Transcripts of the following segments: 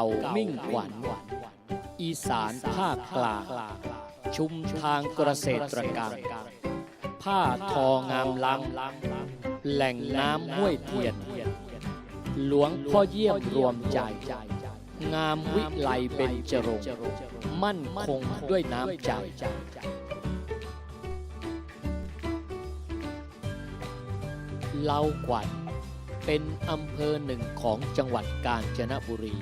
เก่ามิ่งขวัญอีสานภาคกลางชุมทางเกษตรกรรมผ้าทองามล้ำแหล่งน้ำห้วยเทียน หลวงพ่อเยี่ยมรวมใจ งามวิไลเบญจรงมั่นคงด้วยน้ำใจเล่าขวัญเป็นอำเภอหนึ่งของจังหวัดกาญจนบุรี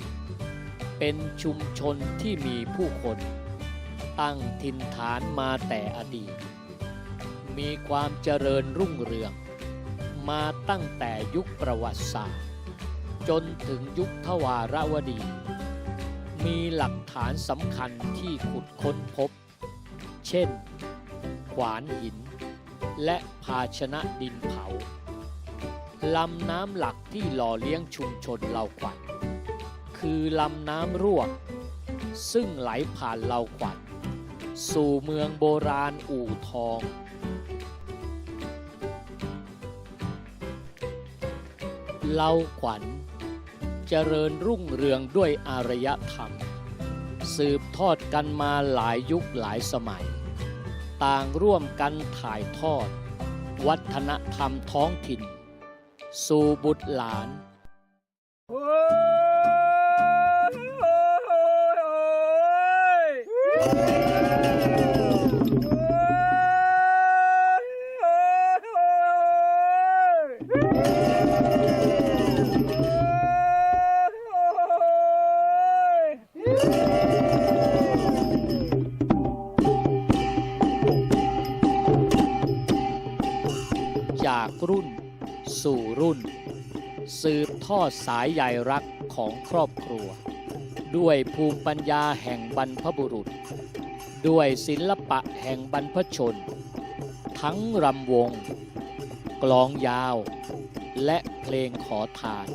เป็นชุมชนที่มีผู้คน ตั้งถิ่นฐานมาแต่อดีต มีความเจริญรุ่งเรือง มาตั้งแต่ยุคประวัติศาสตร์ จนถึงยุคทวารวดี มีหลักฐานสำคัญที่ขุดค้นพบ เช่น ขวานหิน และภาชนะดินเผาลำน้ำหลักที่หล่อเลี้ยงชุมชนเหล่าขวัญ คือลำน้ำร่วซึ่งไหลผ่านเหล่าขวัญสู่เมืองโบราณอู่ทอง เล่าขวัญเจริญรุ่งเรืองด้วยอารยธรรม สืบทอดกันมาหลายยุคหลายสมัย ต่างร่วมกันถ่ายทอด วัฒนธรรมท้องถิ่น สู่บุตรหลาน จากรุ่น สู่รุ่น สืบทอดสายใยรักของครอบครัว ด้วยภูมิปัญญาแห่งบรรพบุรุษ ด้วยศิลปะแห่งบรรพชน ทั้งรำวง กลองยาว และเพลงขอทาน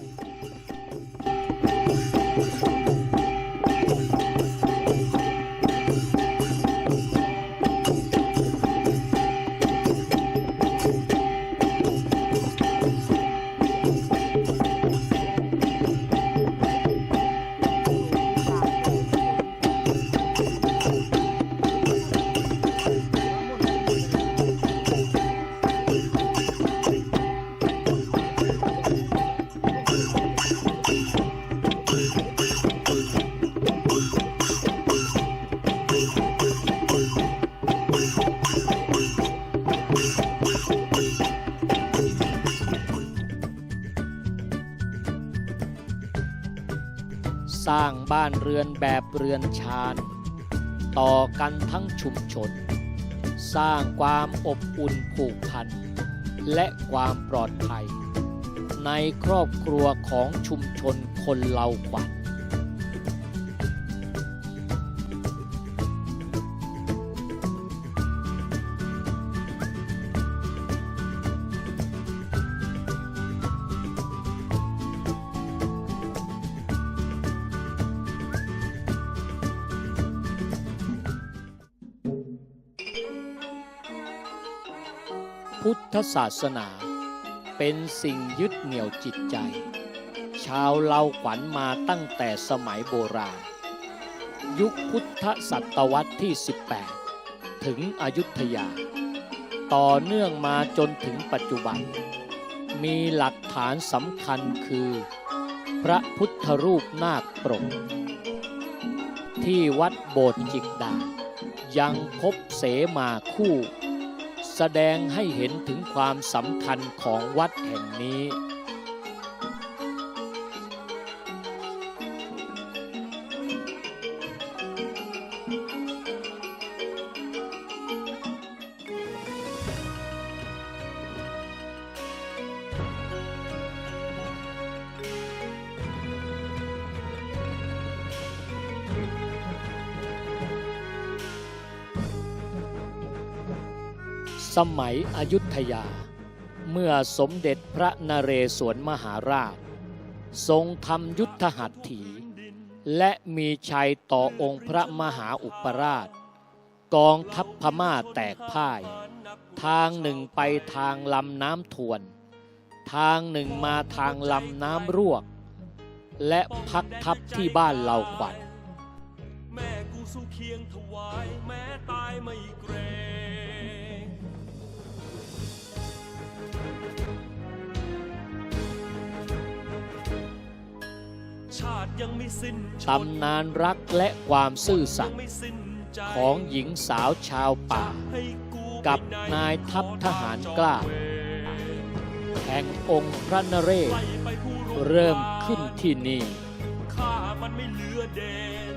างบ้านเรือนแบบเรือนชานต่อกันทั้งชุมชน สร้างความอบอุ่นผูกพัน และความปลอดภัย ในครอบครัวของชุมชนคนเล่าขวัญ ธศาสนา เป็นสิ่งยึดเหนี่ยวจิตใจ ชาวเล่าขวัญมาตั้งแต่สมัยโบราณ ยุคพุทธศตวรรษที่ 18 ถึงอยุธยา ต่อเนื่องมาจนถึงปัจจุบัน มีหลักฐานสำคัญคือ พระพุทธรูปนาคปรกที่วัดโบสถ์จิกดายังพบเสมาคู่ แสดงให้เห็นถึงความสำคัญของวัดแห่งนี้ สมัยอยุธยา เมื่อสมเด็จพระนเรศวรมหาราช ทรงทำยุทธหัตถี และมีชัยต่อองค์พระมหาอุปราช กองทัพพม่าแตกพ่าย ทางหนึ่งไปทางลำน้ำทวน ทางหนึ่งมาทางลำน้ำรวก และพักทับที่บ้านเราขวัญแม่กูสู้เคียงถวายแม้ตายไม่เกรง ติยังไม่สิ้นชนตำนานรักและความซื่อสัตยังย์ไม่สิ้นใจของหญิงสาวชาวป่าให้กูกับไปไหนายทัพทหารกล้า แห่งองค์พระนเรศไล่ไปผู้โรงเริ่มขึ้นที่นี่ข้ามันไม่เหลือเดช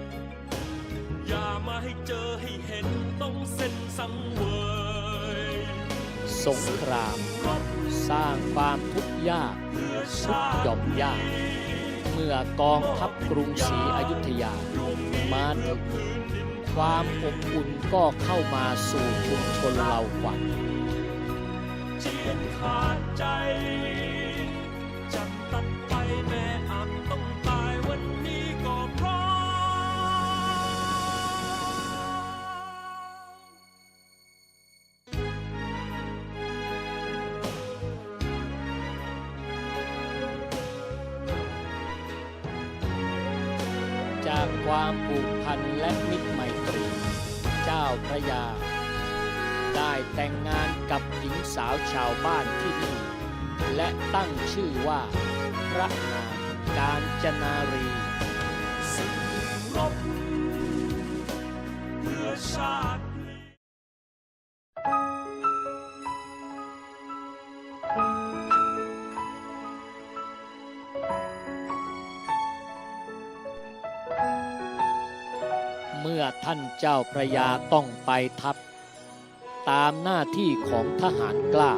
อย่ามาให้เจอให้เห็นต้องเส้นสังเวยสงคราม สร้างความทุกข์ยากเพื่อทุกชาติหย่อมยาก เมื่อกองทัพกรุงศรีอยุธยามาถึงความอบอุ่นก็เข้ามาสู่ชุมชนเราขวัญขาดใจจำตัดไปแม่อาจต้องางความผูกพันและมิตรไมตรี เจ้าพระยา ได้แต่งงานกับหญิงสาวชาวบ้านที่นี่ และตั้งชื่อว่า พระนางการจนารี สิ่งรบ เมื่อท่านเจ้าพระยาต้องไปทัพตามหน้าที่ของทหารกล้า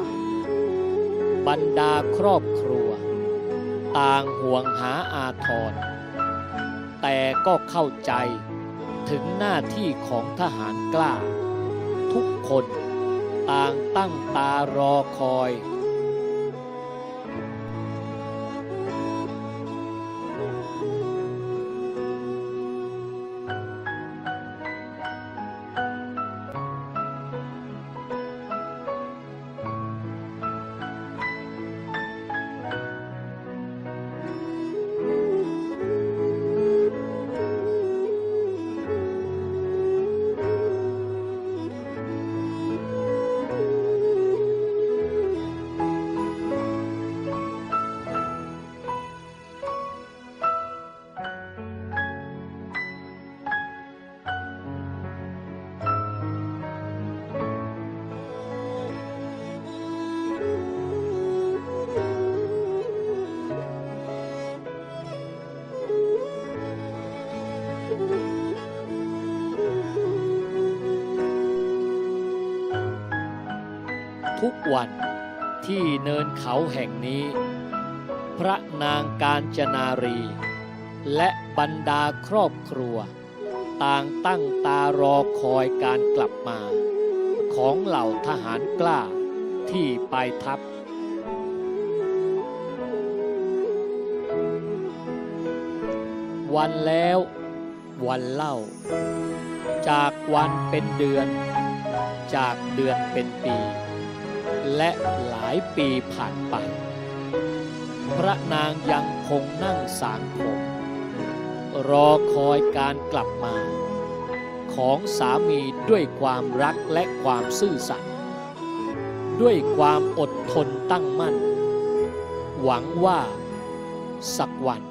บรรดาครอบครัว ต่างห่วงหาอาทร แต่ก็เข้าใจถึงหน้าที่ของทหารกล้า ทุกคนต่างตั้งตารอคอย ทุกวันที่เนินเขาแห่งนี้ พระนางการจนารี และบรรดาครอบครัว ต่างตั้งตารอคอยการกลับมา ของเหล่าทหารกล้าที่ไปทัพวันแล้ว วันเล่า จากวันเป็นเดือน จากเดือนเป็นปี และหลายปีผ่านไป พระนางยังคงนั่งสางผม รอคอยการกลับมา ของสามีด้วยความรักและความซื่อสัตย์ด้วยความอดทนตั้งมั่น หวังว่าสักวัน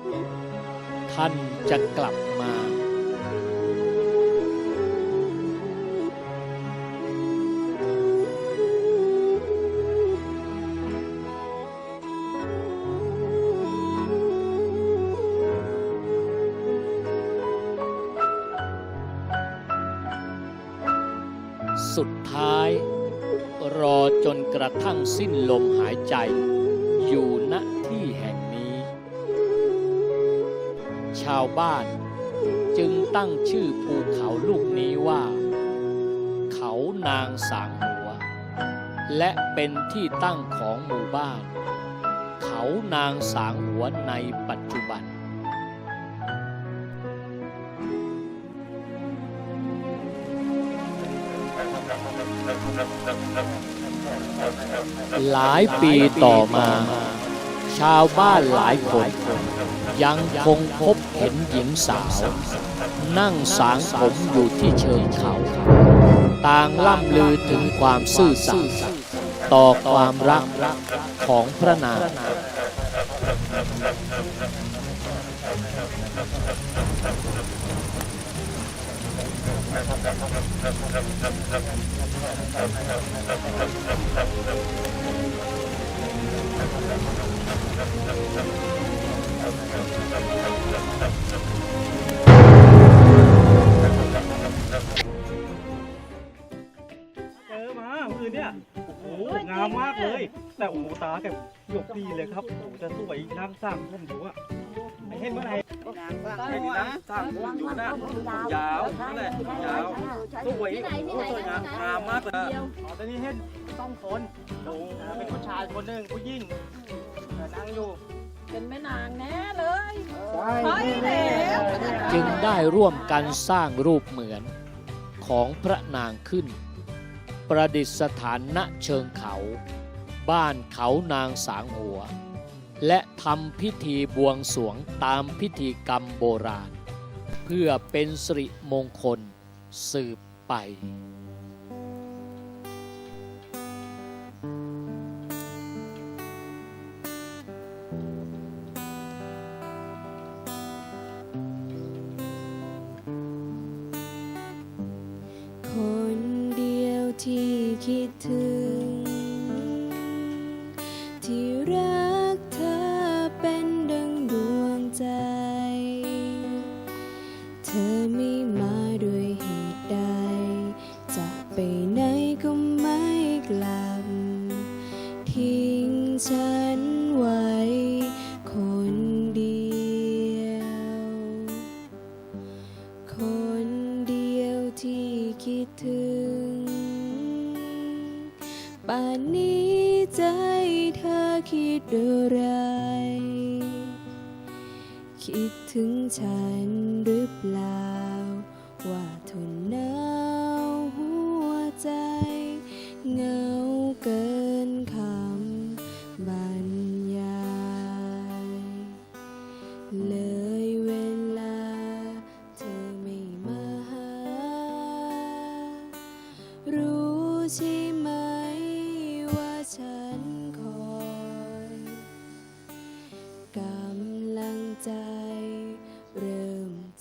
ท่านจะกลับมา สุดท้าย รอจนกระทั่งสิ้นลมหายใจ อยู่ณที่แห่งนี้ ชาวบ้านจึงตั้งชื่อภูเขาลูกนี้ว่า เขานางสางหัว และเป็นที่ตั้งของหมู่บ้าน เขานางสางหัวในปัจจุบัน หลายปีต่อมา ชาวบ้านหลายคน ยังคงพบเห็นหญิงสาว นั่งสางผมอยู่ที่เชิงเขา ต่างล่ำลือถึงความซื่อสัตย์ต่อความรักของพระนาง เจอมามือเนี่ยโอ้โหงามมากเลย แต่โอ้โหตาแกหยกดีเลยครับโอ้โหจะสวยนั่งสร้างผมดูอะไม่ เห็นเมื่อไหร่ไม่ดีนะสร้างผมดูนะยาวนั่นแหละยาวสวยโอ้สวยงามงามมากเลยอ๋อตอนนี้เห็นต้องคนโอ้เป็นผู้ชายคนหนึ่งผู้หญิงนั่งอยู่เป็นแม่นางแน่เลยใช่ใช่แล้วจึงได้ร่วมกันสร้างรูปเหมือนของพระนางขึ้น ประดิษฐานณเชิงเขา บ้านเขานางสางหัว และทำพิธีบวงสวงตามพิธีกรรมโบราณ เพื่อเป็นสิริมงคลสืบไป เธอ คิดถึงฉันหรือเปล่า ว่าทนหนา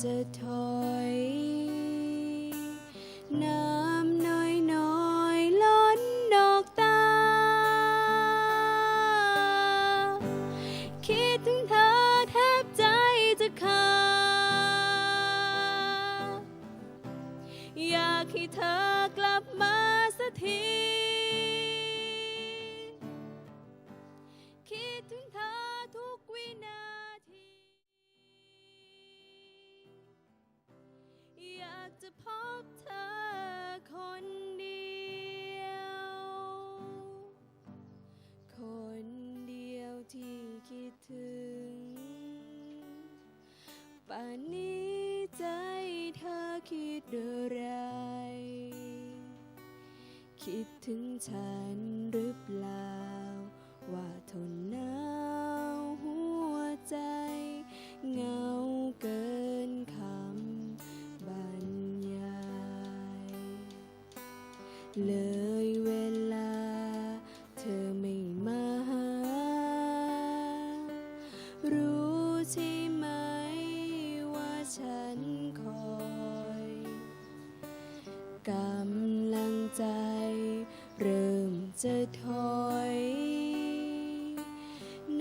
จะถอย น้ำน้อยน้อยๆล้นดอกตา คิดถึงเธอแทบใจจะขาดอยากให้เธอกลับมาสักที จะพบเธอคนเดียว คนเดียวที่คิดถึง ป่านนี้ใจเธอคิดอะไร คิดถึงฉันหรือเปล่า เลยเวลา เธอไม่มาหา รู้ใช่ไหมว่าฉันคอยกำลังใจ เริ่มจะถอย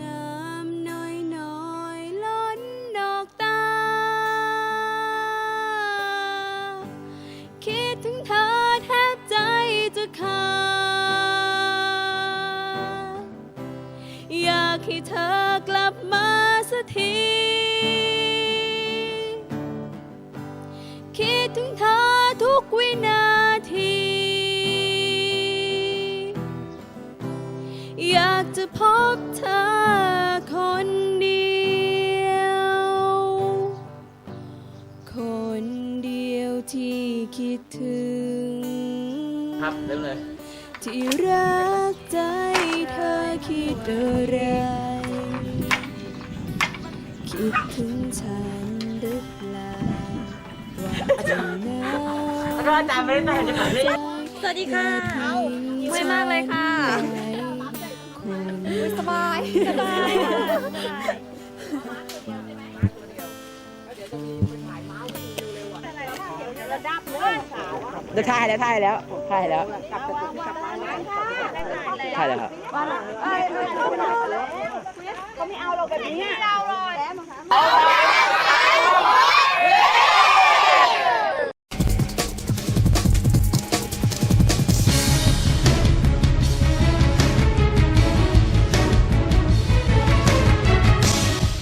น้ำน้อยๆล้นดอกตาคิดถึงเธอ จะขาอยากให้เธอกลับมาสักที คิดถึงเธอทุกวินาที อยากจะพบเธอคนเดียว คนเดียวที่คิดถึง ครับเริ่มเลย ที่รักใจเธอคิดอะไรคิดถึงฉันหรือเปล่าว่าจะน่าอาจารย์ไม่ได้แต่งจะแบบนี้สวัสดีค่ะเมื่อยมากเลยค่ะสบาย สบาย เดี๋ยวถ่ายแล้วถ่ายแล้วถ่ายแล้วถ่ายแล้วครับเขาไม่เอาเราแบบนี้เราเลย